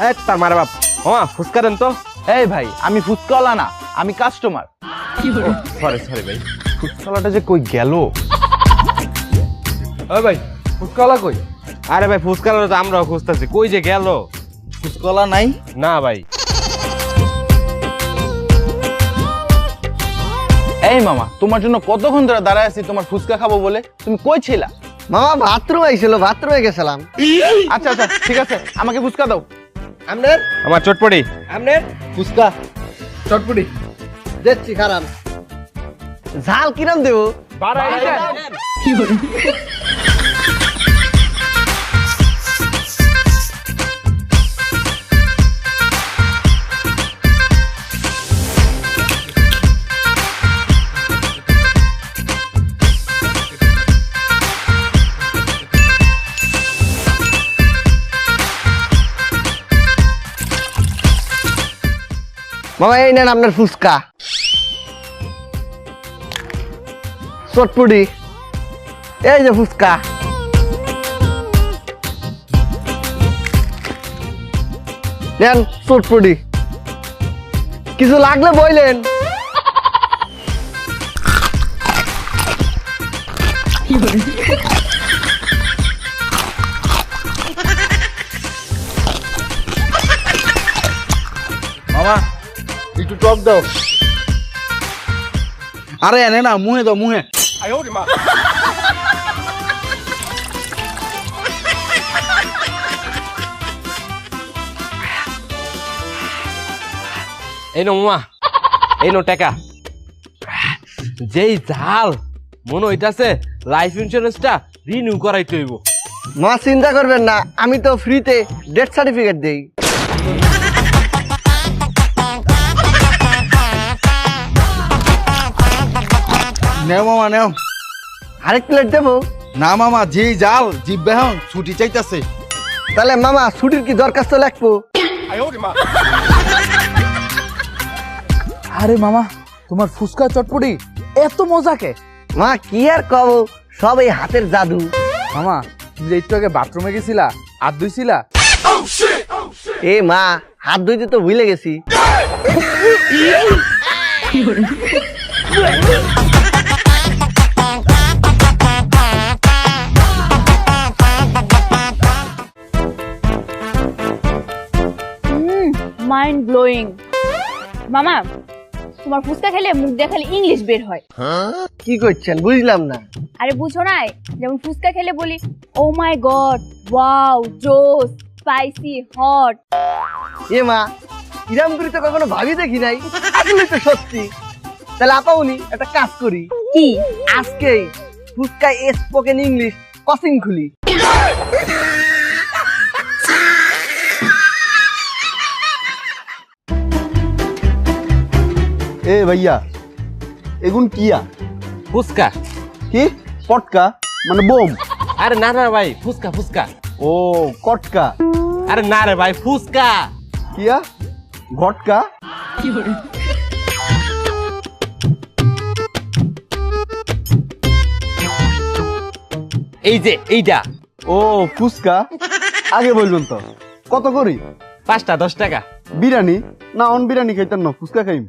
এ, তার মারে বাপ। মামা ফুচকা দেন তো। এই ভাই আমি ফুচকাওয়ালা না আমি কাস্টমার সরি সরি ভাই। ফুচকালাটা যে কই গেল? ওই ভাই ফুচকাওয়ালা কই? আরে ভাই ফুচকালা তো আমরাও খুঁজতেছি। কই যে গেল? ফুচকাওয়ালা নাই? না ভাই। এই মামা তোমার জন্য কতক্ষণ ধরে দাঁড়ায় আছি তোমার ফুচকা খাব বলে? তুমি কই ছিলা? মামা বাথরুম আইছিল বাথরুমে গেছিলাম। আচ্ছা আচ্ছা ঠিক আছে আমাকে ফুচকা দাও। আপনার আমার চটপটি। আমনের? ফুচকা। চটপটি। দেখছি খারাপ ঝাল কিরম দেবো? মামা, এই নেন আপনার ফুচকা। চটপুটি এই যে ফুচকা। নেন চটপুটি কিছু লাগলে বইলেন। মামা একটু টক দাও। আরে এনে না মুহে দাও মুহে। এই নো মামা এই নো টাকা। যেই ঝাল মনে হইতাছে লাইফ ইন্স্যুরেন্সটা রিনিউ করাইতে হইব। মা চিন্তা করবেন না আমি তো ফ্রিতে ডেথ সার্টিফিকেট দেই। নেও মামা নেও। আরেক প্লেট দেবো? না মামা যেই জাল জিব্বে হন ছুটি চাইতাছে। তাহলে মামা ছুটির কি দরখাস্ত লাগবো? আরে মামা তোমার ফুচকা চটপটি এত মজাকে মা কি আর কব? সব এই হাতের জাদু। মামা তুমি যে একটু আগে বাথরুমে গেছিলা হাত ধুইছিলা? এ মা হাত ধুইতে তো ভুলে গেছি। ব্লোয়িং মামা তোমার ফুচকা খেলে মুখ দিয়ে খালি ইংলিশ বের হয়। কি করছেন? বুঝলাম না। আরে বুঝো নাই যেমন ফুচকা খেলে বলি ও মাই গড ওয়াও জোস স্পাইসি হট এ মা ইরাম করি তো কখনো ভাবি দেখি নাই। আসলে তো সত্যি। তাহলে আপাউনি একটা কাজ করি। কি? আজকেই ফুচকা স্পোকেন ইংলিশ কসিং খুলি। এ ভাইয়া এগুন কিয়া ফুচকা। কি? পটকা মানে বোম। আরে না না ভাই ফুচকা ফুচকা। ও কটকা। আরে না রে ভাই ফুচকা। কিয়া ঘটকা? এই যে এইটা। ও ফুচকা? আগে বলবেন তো। কত করি? পাঁচটা দশ টাকা। বিরিয়ানি? না অন বিরিয়ানি খাইতেন না ফুচকা খাইম।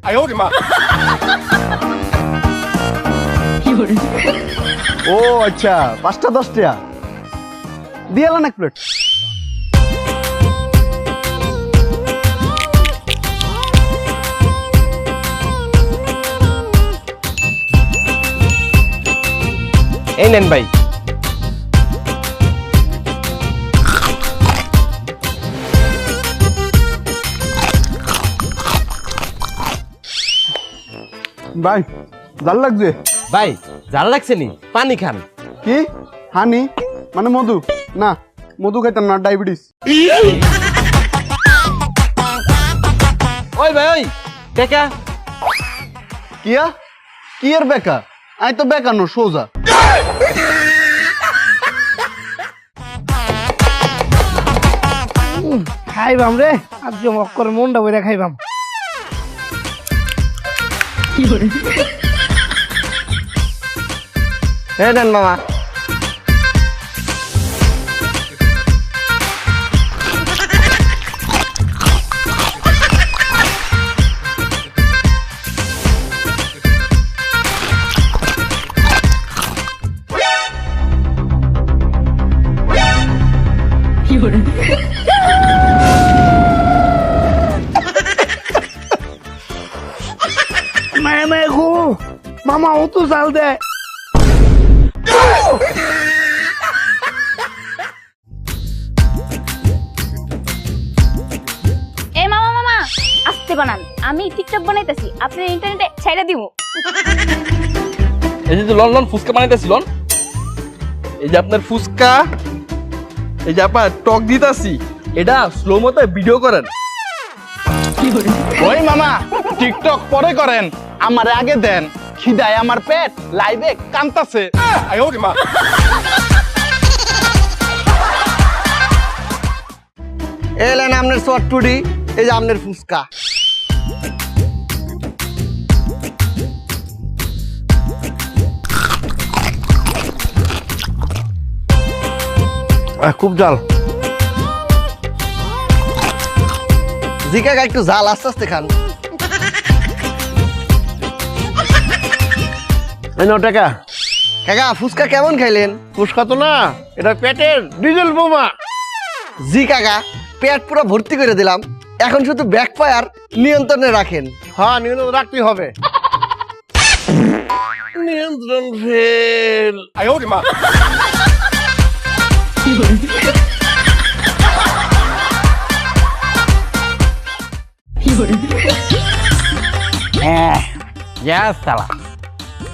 ও আচ্ছা পাঁচটা দশ টাকা দিয়ালেন এক প্লেট। এই নেন ভাই। ভাই জাল লাগছে? ভাই জাল লাগছে নি? পানি খান। কি? হানি? মানে মধু? না মধু খাইতেন না ডায়াবেটিস। ওই ভাই ওই টাকা কিয়া? কি এর বেকা? আই তো বেকা নো সোজা। খাইবাম রে আর জমক করে মনটা বইরা খাইবাম। হ্যাঁ দেন মামা। মামা ও তো জাল দেয় মামা মামা আসতে বানান। আমি টিকটক বানাইতেছি আপনি ইন্টারনেটে ছেড়ে দিব এই যে লন লন ফুচকা বানাইতেছি লন। এই যে আপনার ফুচকা এই যে আপনার টক দিতাছি এটা স্লো মতো ভিডিও করেন। ওই মামা টিকটক পরে করেন আমার আগে দেন। খিদায় আমার পেট লাইভে কান্তাছে। এলেন আপনার শর্ট টুডি এই যে আপনার ফুচকা। খুব জাল। জি কাকা একটু জাল আস্তে আস্তে খান। এই টাকা। কাকা ফুচকা কেমন খাইলেন? ফুসকা তো না এটা পেটের ডিজেল বোমা। জি কাকা পেট পুরো ভর্তি করে দিলাম। এখন শুধু ব্যাকফায়ার নিয়ন্ত্রণে রাখেন। হ্যাঁ নিয়ন্ত্রণ রাখতেই হবে। নিয়ন্ত্রণ ফেল যা সালা।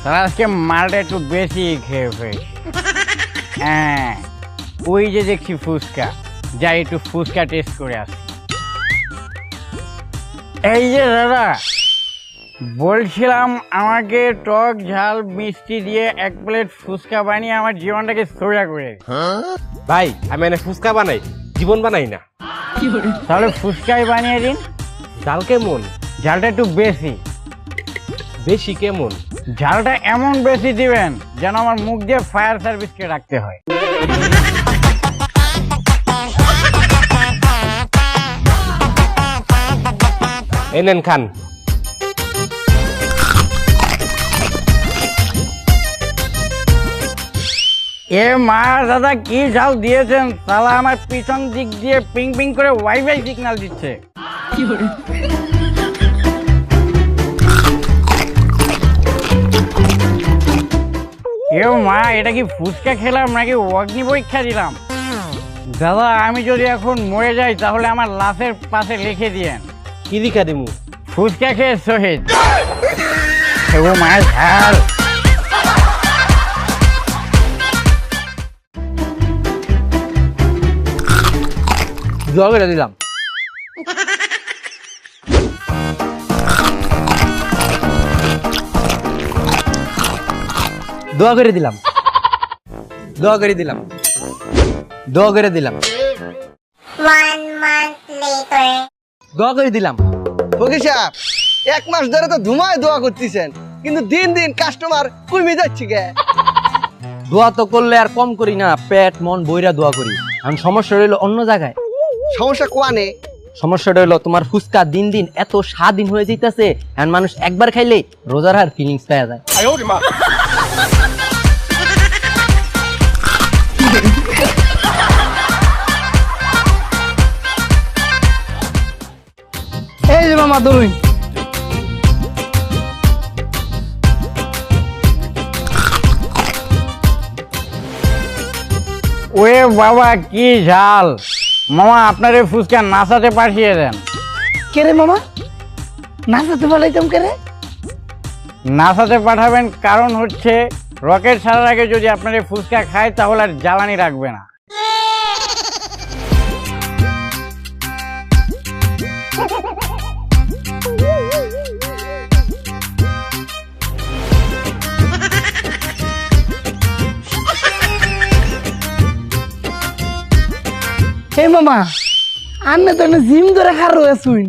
সালা আজকে মালটা একটু বেশি খেয়ে ফেলেছি হ্যাঁ ওই যে দেখছি ফুচকা। যাই একটু ফুচকা টেস্ট করে আসি। এই যে দাদা বলছিলাম আমাকে টক ঝাল মিষ্টি দিয়ে এক প্লেট ফুচকা বানিয়ে আমার জীবনটাকে সোজা করে দিন। ভাই আমি এনে ফুচকা বানাই জীবন বানাই না। তাহলে ফুচকাই বানিয়ে দিন। জাল কেমন? ঝালটা একটু বেশি। বেশি কেমন? ঝালটা এমন বেশি দিবেন যেন আমার মুখ দিয়ে ফায়ার সার্ভিসকে রাখতে হয়। এনেন খান। এ মা দাদা কি ঝাল দিয়েছেন? তালা আমার পিছন দিক দিয়ে পিং পিং করে ওয়াইফাই সিগন্যাল দিচ্ছে। এ মা এটা কি ফুচকা খেলাম নাকি অগ্নি পরীক্ষা দিলাম? দাদা আমি যদি এখন মরে যাই তাহলে আমার লাশের পাশে লিখে দিয়েন। কি দিখা দিমু? ফুচকা খেয়ে শহীদ। ও মায়ের ঝাল জল দিলাম। দোয়া করে দিলাম। দোয়া করে দিলাম। দোয়া করে দিলাম। One month later. দোয়া করে দিলাম। ফকির সাহেব এক মাস ধরে তো ধুমায় দোয়া করতেছেন কিন্তু দিন দিন কাস্টমার কমে যাচ্ছে গে দোয়া তো করলে আর কম করি না পেট মন বইরা দোয়া করি। আমি সমস্যা রইল অন্য জায়গায়। সমস্যা কোয়ানে? সমস্যাটা হইল তোমার ফুচকা দিন দিন এত স্বাদীন হয়ে যাইতেছে এখন মানুষ একবার খাইলেই রোজার আর ফিলিংস পাওয়া যায়। এই যে মামা বাবা কি ঝাল। মামা আপনার এই ফুচকা নাসাতে পাঠিয়ে দেন। কে রে মামা? নাচাতে পালাইতাম কে রে? নাসাতে পাঠাবেন কারণ হচ্ছে রকেট ছাড়ার আগে যদি আপনার এই ফুচকা খায় তাহলে আর জ্বালানি রাখবে না। হে মামা আন্নে তো জিম ধরে খার রয়েছুন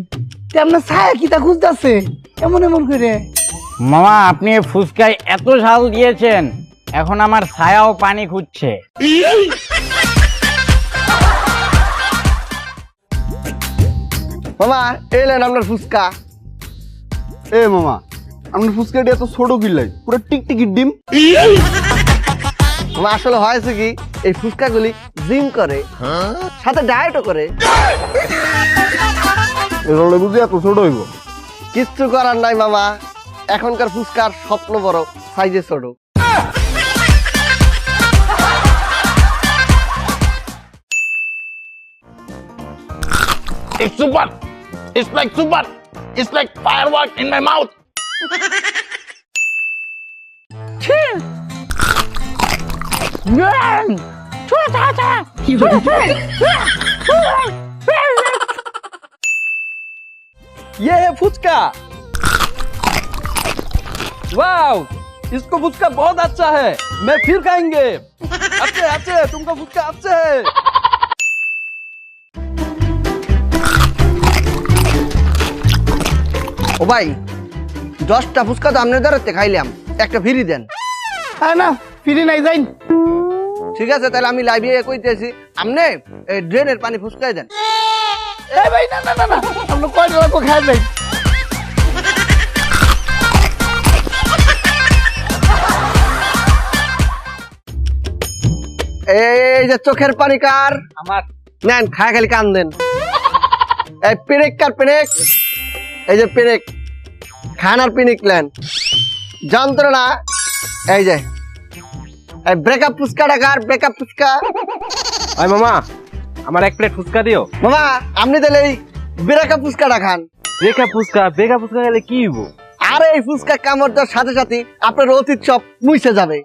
আপনার ছায়া কিতা খুঁজতেছে? এমন এমন করে। মামা আপনি ফুচকায় এত ঝাল দিয়েছেন এখন আমার ছায়াও পানি খুঁজছে। মামা এলেন আপনার ফুচকা। এ মামা আপনার ফুচকাটি এত ছোট কিল্লাই পুরো টিকটিকি ডিম। মামা আসলে হয়েছে কি এই ফুচকাগুলি জিম করে সাথে ডায়েটও করে এগুলো বুঝি এত ছোট হইব কিচ্ছু করার নাই মামা এখনকার ফুচকার স্বপ্ন বড় সাইজে ছোট It's super. It's like super. It's like firework in my mouth. ये है फुचका वाओ इसको फुचका बहुत अच्छा है मैं फिर खाएंगे अच्छे अच्छे तुमको फुचका अच्छे है ও ভাই দশটা ফুচকা তো আপনার দ্বারাতে খাইলাম একটা ফ্রি দেন আর না ফিরে নাই যাই ঠিক আছে তাহলে আমি লাইভে কইতেছি। আপনি এই ড্রেনের পানি ফুচকাই দেন। এ ভাই না না না না আমরা কয়টা লাগবো খাই যাই এই যে চোখের পানি কার? আমার। নেন খায় খালি কান দেন। এই পিনিক কার পিনিক এই যে পিনিক খান আর পিনিক লেন যন্ত্রণা এই যে। ব্রেকআপ ফুচকাটা কার? ব্রেকআপ ফুচকা? ওই মামা আমার এক প্লেট ফুচকা দিও। মামা আপনি তাহলে এই ব্রেকআপ ফুচকাটা খান। বেকা ফুচকা বেকা ফুচকা গেলে কি হইব? আর এই ফুচকা কামড় দেওয়ার সাথে সাথে আপনার অতীত সব মুছে যাবে।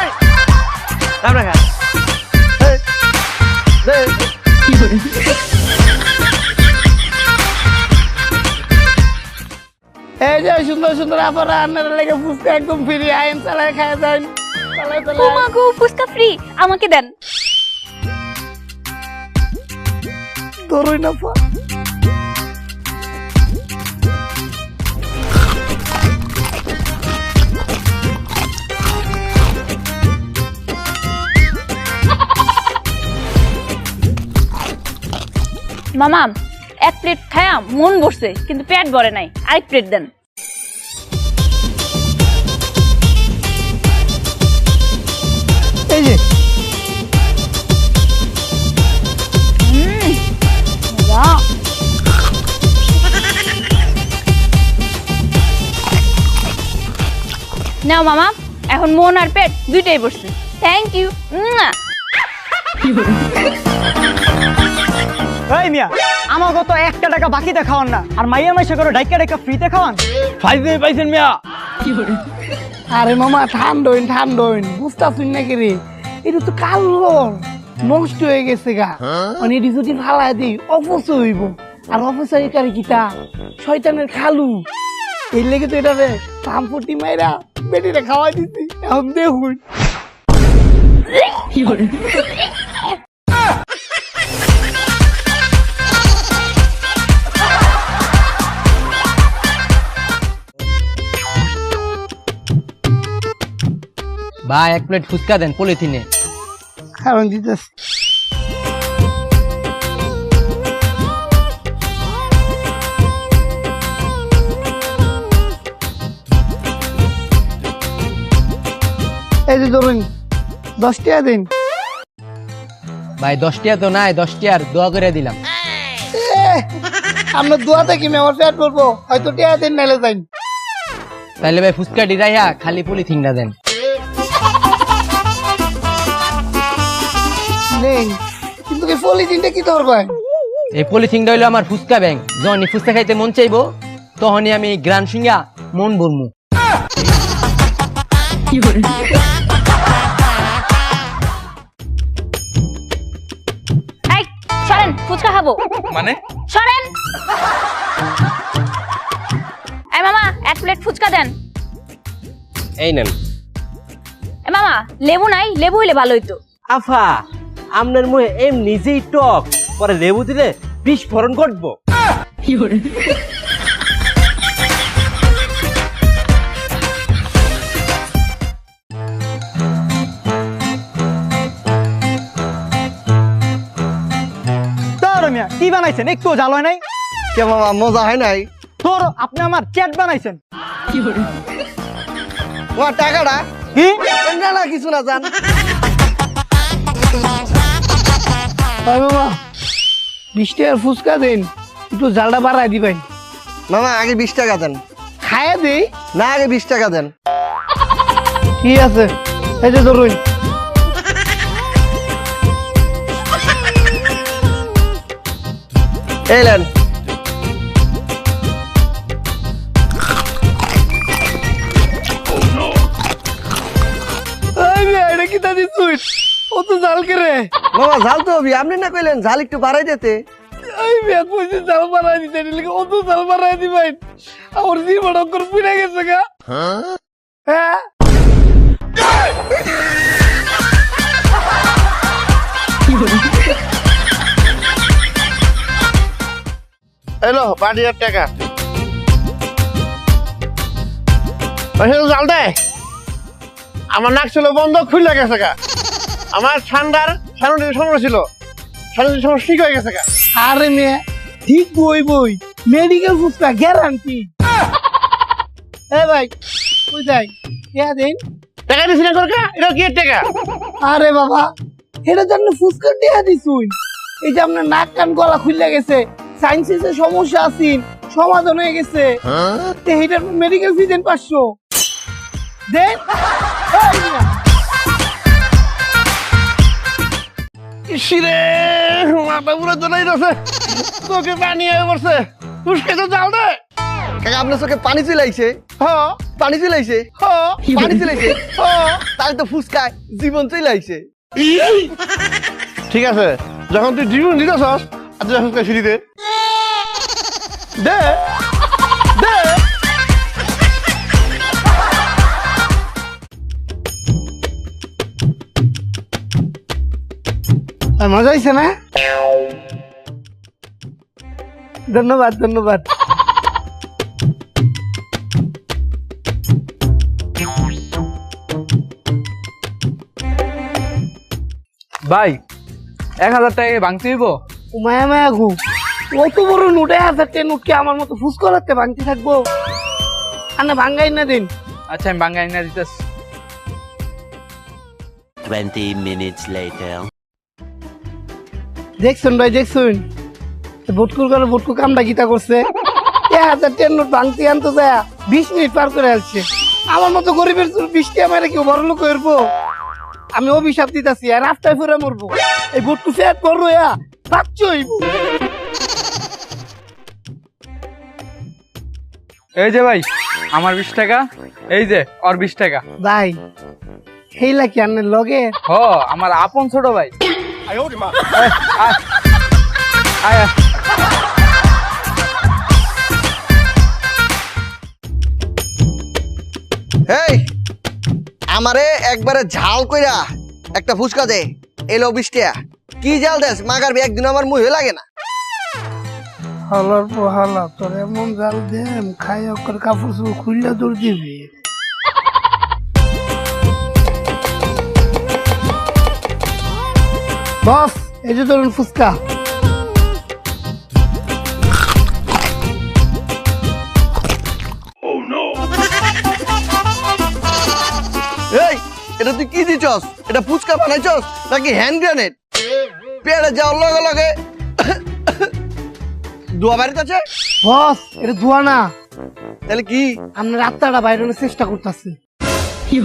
এই, খান। এই, যে সুন্দর সুন্দর আবার রান্নার লেগে ফুচকা একদম ফ্রি আইন চালায় মা গো ফুচকা ফ্রি আমাকে দেন। ধরুই না পা। মামা এক প্লেট খায়া মন বসছে কিন্তু পেট ভরে নাই। আরেক প্লেট দেন। এই যে। নাও মামা এখন মন আর পেট দুইটাই বসছে থ্যাংক ইউ মিয়া। আমাকে তো একটা টাকা বাকিতে খাওয়ান না। আর মাইয়া মাইসে করে ডাইকা ডাইকা ফ্রিতে খাওয়ান? ফাইজে পাইছেন মিয়া। আরে মামা ঠান্ডইন ঠান্ডইন। বুঝতাছুন নাকি রে? এটা তো কালো নষ্ট হয়ে গেছে গা। মানে এটি যদি ফালাই দিই অপচয় হইব। আর অপচয় কারে কিতা? শয়তানের খালু। এই লেগে তো এটা রে পাম্পটি মাইরা বেটিরে খাওয়াই দিছি। এখন দেখুন। ভাই এক প্লেট ফুচকা দেন পলিথিনে কারণ দিতেছি। এই যে ধরুন দশ টাকা দিন। ভাই দশ তো নাই দশ টিয়ার দোয়া করে দিলাম। আপনার দোয়া থেকে আমি আমার পেট করব হয়তো টাকা দিন নাইলে যাইন। তাহলে ভাই ফুচকা ডিরাইয়া খালি পলিথিনটা দেন। পলিথিনটা কি ধরবেন এই পলিথিনটা হইল আমার ফুচকা ব্যাংক যখনই ফুচকা খাইতে মন চাইব তখনই আমি গ্রান সিঙ্গা মন বলমু সরেন ফুচকা খাব। মানে? সরেন। এই মামা এক প্লেট ফুচকা দেন। এই নেন। এ মামা লেবু নাই লেবু হইলে ভালো হইতো। আফা আমনের মুহে এম নিজেই টক পরে লেবু দিলে বিস্ফোরণ ঘটবো। মিয়া কি বানাইছেন? একটু জাল হয় নাই? কে মামা মজা হয় নাই? তোর আপনি আমার চ্যাট বানাইছেন। তোমার টাকাটা? কি না না কিছু না জান। ভাই মামা বিশ টাকার ফুচকা দিন একটু জালটা বাড়াই দিবেন। মামা আগে বিশ টাকা দেন। দিই? না আগে বিশ টাকা দেন। ঠিক আছে? এই যে ধরুন। এলেন এই মেয়ে, এটা তুই অত জাল করে। মামা ঝাল তো হবি আপনি না কইলেন ঝাল একটু বাড়াই দিতে? এই মেয়ে কইছি জাল বাড়াই দিতে এটাকে অত জাল বাড়াই দিবেন আমার জীবন অক্ষর পুড়ে গেছে গা। হ্যাঁ? এলো বাড়ি টাকা। জাল দে। আমার নাক ছিল বন্ধ খুলে গেছে গা। আমার ঠান্ডার সানুটির সমস্যা ছিল। সানুটির সমস্যা ঠিক হয়ে গেছে গা। আরে মেয়ে ঠিক বই বই মেডিকেল ফুচকা গ্যারান্টি এ ভাই কই যাই? ইয়া দিন? টাকা দিছি না করকা এটা কি টাকা? আরে বাবা এটা জন্য ফুচকা দিয়া দিছুই। এই যে আপনার নাক কান গলা খুলে গেছে সাইন্সিসে সমস্যা আছেন সমাধান হয়ে গেছে। তে এটার মেডিকেল ফি দেন পাঁচশো। দেন? ইসিরে মাথা পুরো জ্বলাই রয়েছে তোকে পানি হয়ে পড়ছে। তুসকে তো জাল দে। কাকা আপনার চোখে পানি চলাইছে? হ। পানি চলাইছে? হ। পানি চলাইছে? তাহলে তো ফুসকায় জীবন চলাইছে। ঠিক আছে যখন তুই জীবন দিতেছস আর তুই দে দে। দে। মজা হয়েছে না? ধন্যবাদ ধন্যবাদ। ভাই এক হাজার টাকা ভাঙতে দিব মায়া মায়া গু অত বড় নোটে হাজার টেন নোটকে আমার মতো ফুস করাতে ভাঙতে থাকব? আর না ভাঙ্গাই না দিন। আচ্ছা আমি বাঙ্গাই না দিতেছি। 20 minutes later. দেখছেন ভাই দেখছেন? ভোটকুর করে ভোটকু কামটা গীতা করছে? এক হাজার টেন নোট ভাঙতে আনতে যায় বিশ মিনিট পার করে আসছে। আমার মতো গরিবের বৃষ্টি আমার কেউ বড় লোক করব আমি অভিশাপ দিতেছি আর রাস্তায় ফুরে মরবো। এই ভোটকু ফেট করব ইয়া পাচ্ছ এই যে ভাই আমার বিশ টাকা এই যে ওর বিশ টাকা। ভাই হেইলা কি আনের লগে? হ আমার আপন ছোট ভাই। আয়, আয়, আয়। আমারে একবারে ঝাল কইরা একটা ফুচকা দে। এলো বিশটিয়া কি জাল দেস? মাগার একদিন আমার মুহে লাগে না। হালার পর হালা তোর এমন জাল দেম খাই ওকর কাপড় খুললে দৌড় দিবি। বস এই যে ধরুন ফুচকা। এই এটা তুই কি দিছস? এটা ফুচকা বানাইছস নাকি হ্যান্ড গ্রেনেড পেড়ে যাওয়ার লগে লগে দোয়া বাড়িতে আছে? বস এটা ধোয়া না। তাহলে কি? আমরা রাত্তাটা বাইরে চেষ্টা করতেছি। এই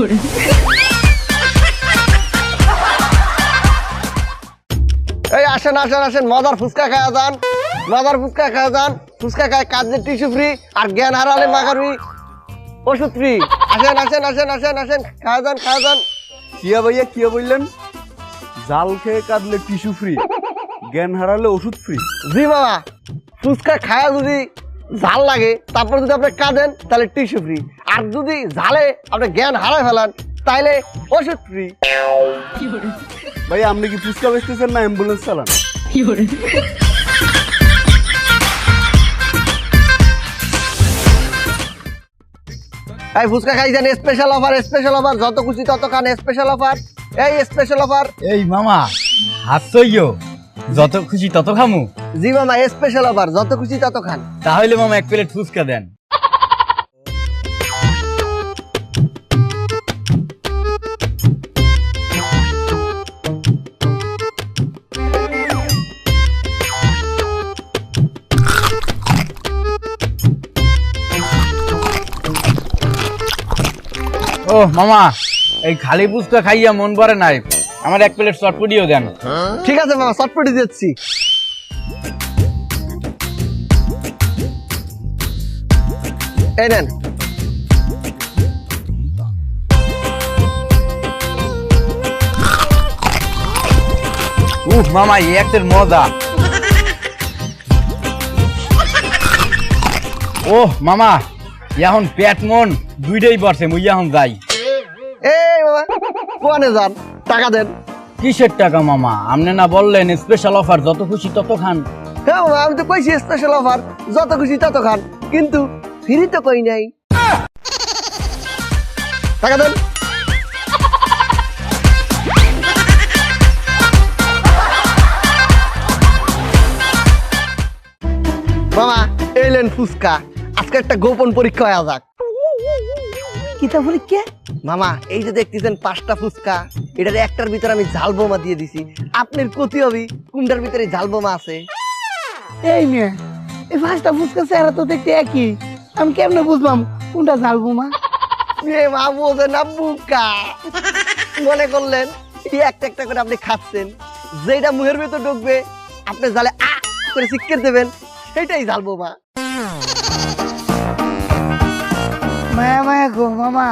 আসেন আসেন আসেন মজার ফুচকা খাওয়া যান। মজার ফুচকা খাওয়া যান। ফুচকা খায় কাজের টিস্যু ফ্রি আর জ্ঞান হারালে মাগারবি ওষুধ ফ্রি আসেন আসেন আসেন আসেন আসেন খাওয়া যান খাওয়া যান। কিয়া ভাইয়া কিয়া বললেন? জাল খেয়ে কাঁদলে টিস্যু ফ্রি জ্ঞান হারালে ওষুধ ফ্রি জি বাবা ফুচকা খায়া যদি ঝাল লাগে তারপর যদি আপনি কাঁদেন তাহলে টিস্যু ফ্রি আর যদি ঝালে আপনি জ্ঞান হারায় ফেলান তাহলে ওষুধ ফ্রি ভাই আপনি কি ফুচকা বেচতেছেন না অ্যাম্বুলেন্স চালান? এই ফুচকা খাই জানি স্পেশাল অফার স্পেশাল অফার যত খুশি তত খান স্পেশাল অফার এই স্পেশাল অফার এই মামা হাসছইও যত খুশি তত খামু। জি মামা স্পেশাল অফার যত খুশি তত খান। তাহলে মামা এক প্লেট ফুচকা দেন। ও মামা এই খালি ফুচকা খাইয়া মন ভরে নাই। আমার এক প্লেট চটপটিও দেন। ঠিক আছে মামা চটপটি দিচ্ছি। এই নেন। উহ মামা এই একটের মজা। ওহ মামা এখন পেট মন দুইটাই পড়ছে মুই এখন যাই। কোয়ানে যান টাকা দেন। কিসের টাকা মামা? আপনি না বললেন স্পেশাল অফার যত খুশি তত খান। হ্যাঁ বাবা আমি তো কইছি স্পেশাল অফার যত খুশি তত খান কিন্তু ফ্রি তো কই নাই। টাকা দেন। মামা এলেন ফুচকা আজকে একটা গোপন পরীক্ষা হয়ে যাক। কিতা পরীক্ষা মামা এই যে দেখতেছেন পাঁচটা ফুচকা এটার একটার ভিতরে আমি ঝাল বোমা দিয়ে দিছি। আপনার ক্ষতি হবে কোনটার ভিতরে ঝাল বোমা আছে। এই মেয়ে এই পাঁচটা ফুচকা চেহারা তো দেখতে একই। আমি কেমনে বুঝলাম কোনটা ঝালবো মা এ মা বোঝে না বুকা মনে করলেন এই একটা একটা করে আপনি খাচ্ছেন। যেটা মুহের ভেতর ঢুকবে আপনি জালে আ করে শিক্ষে দেবেন সেটাই ঝাল বোমা। মায়া মায়া গো, মামা।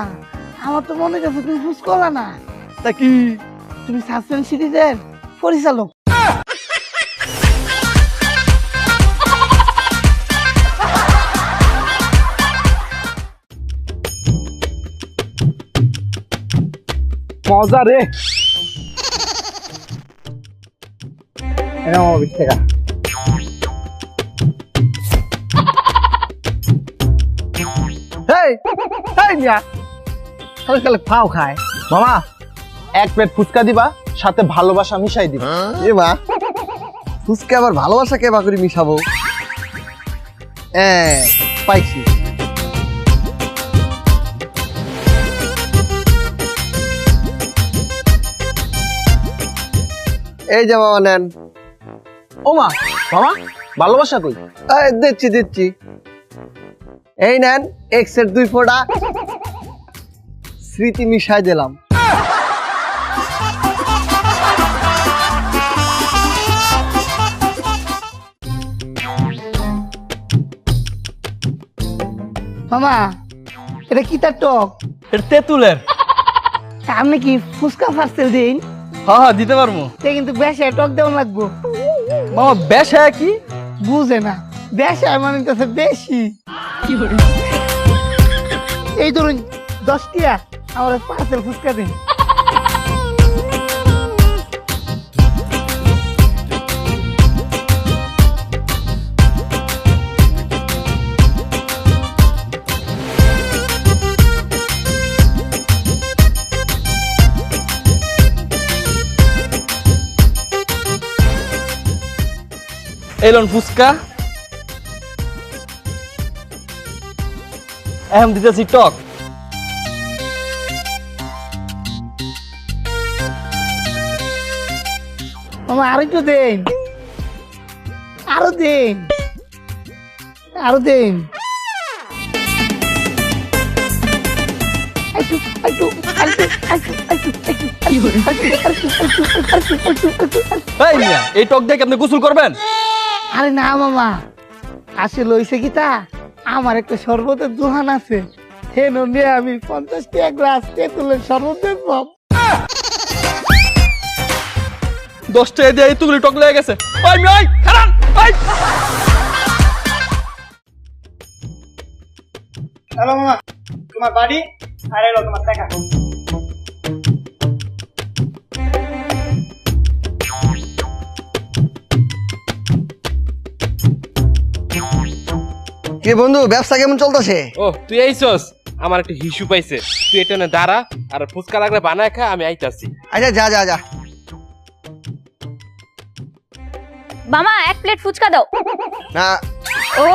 আমার তো মনে কাছে তুমি ফুসকলা না। তা কি? তুমি সাসপেন্স সিরিজের পরিচালক। মজা রে। এটা আমার বিশ টাকা। হেই মিয়া খালি খালি ফাও খায়। মামা এক প্লেট ফুচকা দিবা সাথে ভালোবাসা মিশাই দিবা। এ মা ফুচকা আবার ভালোবাসা কে বা করে মিশাবো? হ্যাঁ পাইছি। এই যে মামা নেন। ও মা মামা ভালোবাসা কই? দিচ্ছি দিচ্ছি। এই নেন এক্সের দুই ফোঁটা। স্মৃতি মিশাই দিলাম। মামা এটা কি তার টক? এটা তেঁতুলের। আপনি কি ফুচকা পার্সেল দিন হ্যাঁ হ্যাঁ দিতে পারব। তে কিন্তু বেশে টক দেওয়া লাগবো। মামা বেশ হ্যাঁ কি? বুঝে না। বেশে মানে কাছে বেশি। এই ধরুন দশটিয়া আমার পার্সেল ফুচকা দিন। এলন ফুচকা। এখন দিতেছি টক মামা আর একটু দিন আরও দিন আরও দিন এই টক দিয়ে আপনি গোসল করবেন আরে না মামা আসলে লইছে কি তা আমার একটা শরবতের দোকান আছে। হেন নিয়ে আমি পঞ্চাশ টাকা গ্লাস তেঁতুলের শরবত দেখব দশ টাকা দিয়ে তুগুলি টক লেগে গেছে। ওই হ্যালো মামা তোমার বাড়ি? আর এলো তোমার টাকা কে বন্ধু ব্যবসা কেমন চলতেছে? ও তুই আইছস? আমার একটা হিসু পাইছে। তুই এটা না দাঁড়া আর ফুচকা লাগলে বানায় খা আমি আইতাছি। আচ্ছা যা যা যা। মামা এক প্লেট ফুচকা দাও। না। ও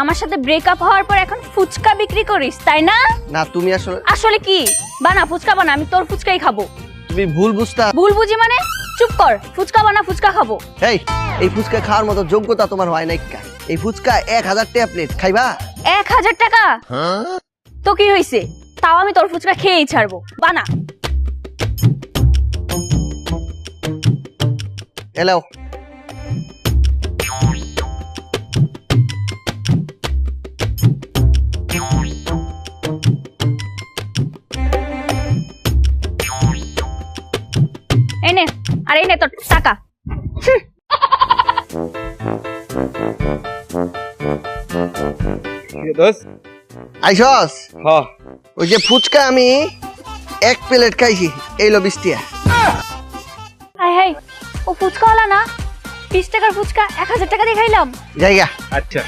আমার সাথে ব্রেকআপ হওয়ার পর এখন ফুচকা বিক্রি করিস তাই না? না তুমি আসলে আসলে কি? বানা ফুচকা বানা আমি তোর ফুচকাই খাব। তুমি ভুল বুঝতা। ভুল বুঝি মানে? চুপ কর ফুচকা বানা ফুচকা খাব। এই এই ফুচকা খাওয়ার মতো যোগ্যতা তোমার হয় নাই কা। এই ফুচকা এক হাজার টাকা প্লেট খাইবা? এক হাজার টাকা? তো কি হয়েছে তাও আমি তোর ফুচকা খেয়েই ছাড়বো। বানা। এলাও। এই নে আর এই নে তোর টাকা। দোস্ত। আইসস? হ। ওই যে ফুচকা আমি এক প্লেট খাইছি এইলো বিস্টিয়া হাই হাই ও ফুচকাওয়ালা না? বিশ টাকার ফুচকা এক হাজার টাকা দিয়ে খাইলাম। জায়গা। আচ্ছা।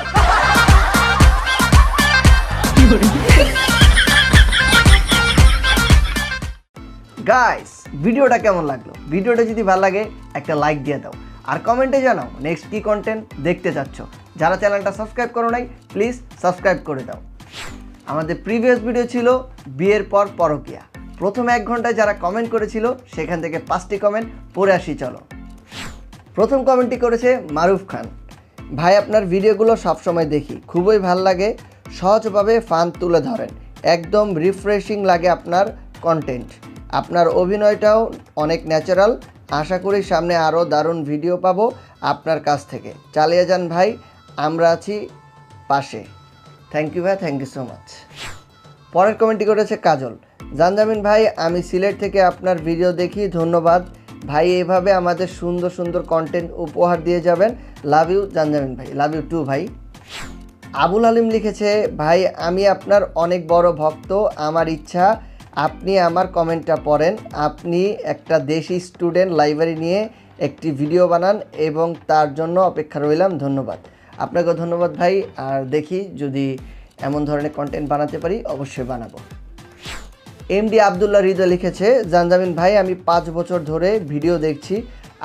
গাইস ভিডিওটা কেমন লাগল? ভিডিওটা যদি ভালো লাগে একটা লাইক দিয়ে দাও। আর কমেন্টে জানাও নেক্সট কি কন্টেন্ট দেখতে চাচ্ছ। যারা চ্যানেলটা সাবস্ক্রাইব করো নাই প্লিজ সাবস্ক্রাইব করে দাও। আমাদের প্রিভিয়াস ভিডিও ছিল বিয়ের পর পরকিয়া। প্রথম এক ঘন্টায় যারা কমেন্ট করেছিল, সেখান থেকে পাঁচটি কমেন্ট পড়ে আসি, চলো। প্রথম কমেন্টটি করেছে মারুফ খান। ভাই, আপনার ভিডিওগুলো সবসময় দেখি, খুবই ভালো লাগে, সহজভাবে ফান তুলে ধরেন, একদম রিফ্রেশিং লাগে আপনার কন্টেন্ট আপনার অভিনয়টাও অনেক ন্যাচারাল আশা করি সামনে আরও দারুণ ভিডিও পাবো আপনার কাছ থেকে। চালিয়ে যান ভাই আমরা আছি পাশে। থ্যাংক ইউ ভাই থ্যাংক ইউ সো মাচ পরের কমেন্টটি করেছে কাজল। জানজামিন ভাই, আমি সিলেট থেকে আপনার ভিডিও দেখি ধন্যবাদ। ভাই এইভাবে আমাদের সুন্দর সুন্দর কন্টেন্ট উপহার দিয়ে যাবেন। লাভ ইউ জানজামিন ভাই লাভ ইউ টু ভাই। আবুল আলিম লিখেছে, ভাই, আমি আপনার অনেক বড় ভক্ত। আমার ইচ্ছা, আপনি আমার কমেন্টটা পড়েন। আপনি একটা দেশি স্টুডেন্ট লাইব্রেরি নিয়ে একটি ভিডিও বানান এবং তার জন্য অপেক্ষা রইলাম। ধন্যবাদ। আপনাকে ধন্যবাদ ভাই। আর দেখি যদি এমন ধরনের কন্টেন্ট বানাতে পারি, অবশ্যই বানাবো। এমডি আবদুল্লাহ হৃদয় লিখেছে, জানজামিন ভাই, আমি পাঁচ বছর ধরে ভিডিও দেখছি।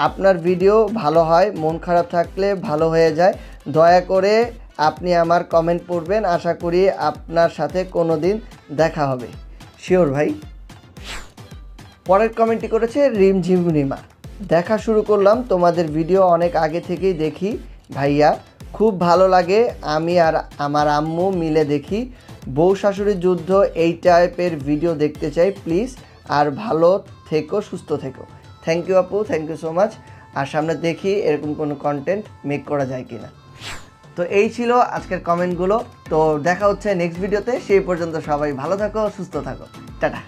আপনার ভিডিও ভালো হয়, মন খারাপ থাকলে ভালো হয়ে যায়। দয়া করে আপনি আমার কমেন্ট পড়বেন। আশা করি আপনার সাথে কোনো দিন দেখা হবে। শিওর ভাই। পরের কমেন্টটি করেছে রিমঝিম রিমা দেখা শুরু করলাম, তোমাদের ভিডিও অনেক আগে থেকেই দেখি ভাইয়া। খুব ভালো লাগে। আমি আর আমার আম্মু মিলে দেখি। বউ শাশুড়ির যুদ্ধ এই টাইপের ভিডিও দেখতে চাই প্লিজ আর ভালো থেকো, সুস্থ থেকো। থ্যাংক ইউ আপু থ্যাংক ইউ সো মাচ আর সামনে দেখি এরকম কোনো কন্টেন্ট মেক করা যায় কিনা। তো এই ছিল আজকের কমেন্টগুলো তো দেখা হচ্ছে নেক্সট ভিডিওতে সেই পর্যন্ত সবাই ভালো থাকো, সুস্থ থাকো। টাটা।